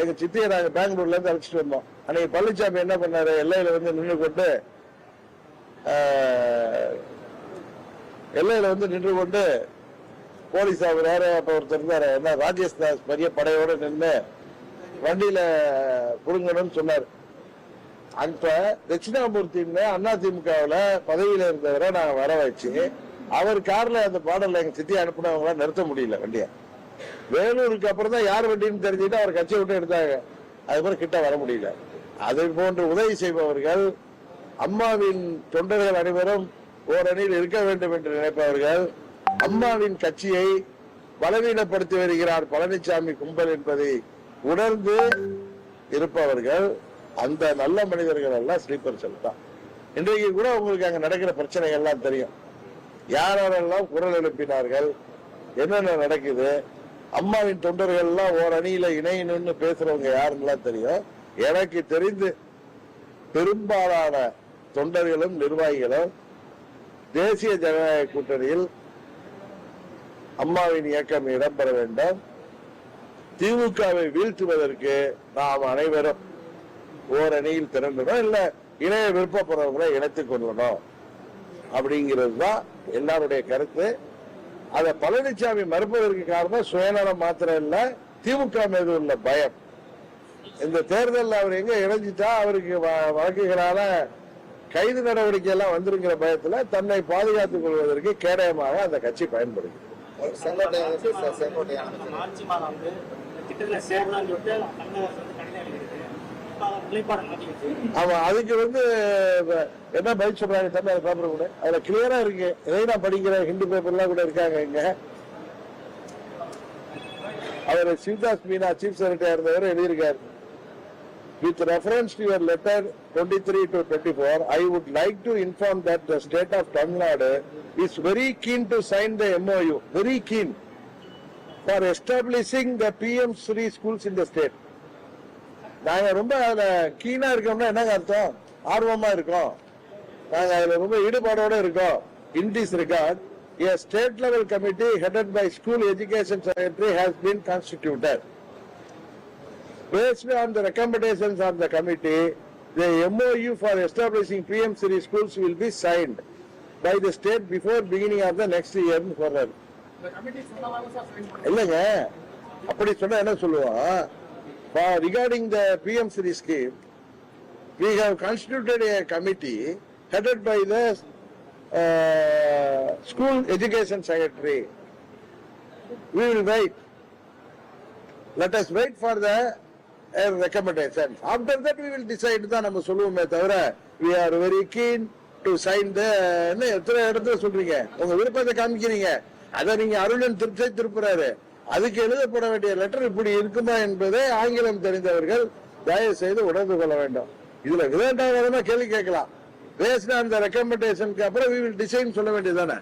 எங்க சித்தியை நாங்க பெங்களூர்ல இருந்து அழைச்சிட்டு வந்தோம். அன்னைக்கு பழனிசாமி என்ன பண்ணாரு எல்லையில வந்து நின்று கொண்டு எல்லையில வந்து நின்று கொண்டு போலீஸ் அவர் அப்ப ஒருத்தர் இருந்தாரு என்ன ராஜேஷ் தாஸ் பெரிய படையோட நின்று வண்டியில புடுங்கணும்னு சொன்னார். அப்ப தட்சிணாமூர்த்தின்னு அண்ணா திமுகவுல பதவியில இருந்தவரை நாங்க வர வச்சு அவர் கார்ல அந்த பாடல்ல எங்க சித்தி அனுப்புனவங்கள நிறுத்த முடியல வண்டியை. வேலூருக்கு அப்புறம் தான் யார் வண்டின்னு தெரிஞ்சுட்டு அவர் கட்சியை விட்டு எடுத்தாங்க. அதுக்கப்புறம் கிட்ட வர முடியல. அதை போன்று உதவி செய்பவர்கள் அம்மாவின் தொண்டர்கள் அனைவரும் ஓரணியில் இருக்க வேண்டும் என்று நினைப்பவர்கள் அம்மாவின் கட்சியை பலவீனப்படுத்தி வருகிறார் பழனிசாமி கும்பல் என்பதை உணர்ந்து இருப்பவர்கள் அந்த நல்ல மனிதர்கள் எல்லாம் ஸ்லீப்பர் செல் தான். இன்றைக்கு கூட உங்களுக்கு அங்க நடக்கிற பிரச்சனைகள்லாம் தெரியும். யாரெல்லாம் குரல் எழுப்பினார்கள் என்னென்ன நடக்குது அம்மாவின் தொண்டர்கள் எல்லாம் ஓர் அணியில இணையணும்னு பேசுறவங்க யாருன்னெல்லாம் தெரியும். எனக்கு தெரிந்து பெரும்பாலான தொண்டர்களும் நிர்வாகிகளும் தேசிய ஜனநாயக கூட்டணியில் அம்மாவின் இயக்கம் இடம்பெற வேண்டும். திமுகவை வீழ்த்துவதற்கு நாம் அனைவரும் ஓரணியில் திரண்டணும் இல்ல இணைய விருப்பப்படுறவங்களை இணைத்துக் கொள்ளணும்? அப்படிங்கிறது தான் எல்லாருடைய கருத்து. அத பழனிசாமி மறுப்பதற்கு காரணம் சுயநலம் மாத்திரம் இல்ல திமுக மீது உள்ள பயம். இந்த தேர்தலில் அவர் எங்க இணைஞ்சிட்டா அவருக்கு வ- வழக்குகளால கைது நடவடிக்கை எல்லாம் வந்திருக்கிற பயத்துல தன்னை பாதுகாத்துக் கொள்வதற்கு கேடயமாக அந்த கட்சி பயன்படுகிறது. செங்கோட்டையன் ஆமா அதுக்கு வந்து வ- என்ன பதில் சொல்றாங்க தம்பி அதை பேப்பர் கூட அதுல கிளியரா இருக்கு இதையும் நான் படிக்கிறேன் ஹிந்தி பேப்பர்லாம் கூட இருக்காங்க இங்க அவர் சிவதாஸ் மீனா சீஃப் செக்ரட்டரி இருந்தவர் எழுதியிருக்காரு With reference to your letter 23 to 24, I would like to inform that the state of Tamil Nadu is very keen to sign the MOU, very keen, for establishing the PM Sri schools in the state. நாங்க ரொம்ப அதுல கீனா இருக்கோம்னா என்னங்க அர்த்தம் ஆர்வமா இருக்கோம் நாங்க அதுல ரொம்ப ஈடுபாடோட இருக்கோம் in this regard a state level committee headed by school education secretary has been constituted based on the recommendations of the committee the MOU for establishing PM Sri schools will be signed by the state before beginning of the next year சொல்றாரு இல்லைங்க அப்படி சொன்னா என்ன சொல்லுவான் For regarding the PM Sri scheme, we have constituted a committee headed by the uh, school education secretary. We will wait. Let us wait for the uh, recommendation. After that we will decide தான் நம்ம சொல்லுவோமே தவிர we are very keen to sign the என்ன எத்தனை இடத்துல சொல்றீங்க உங்க விருப்பத்தை காமிக்கிறீங்க அதை நீங்க அருணன் திருச்சை திருப்புறாரு அதுக்கு எழுதப்பட வேண்டிய லெட்டர் இப்படி இருக்குமா என்பதை ஆங்கிலம் தெரிந்தவர்கள் தயவு செய்து உணர்ந்து கொள்ள வேண்டும். இதுல விதண்டாவதமா கேள்வி கேட்கலாம். பேஸ்ட் அந்த ரெக்கமெண்டேஷனுக்கு அப்புறம் we will decide சொல்ல வேண்டியதானே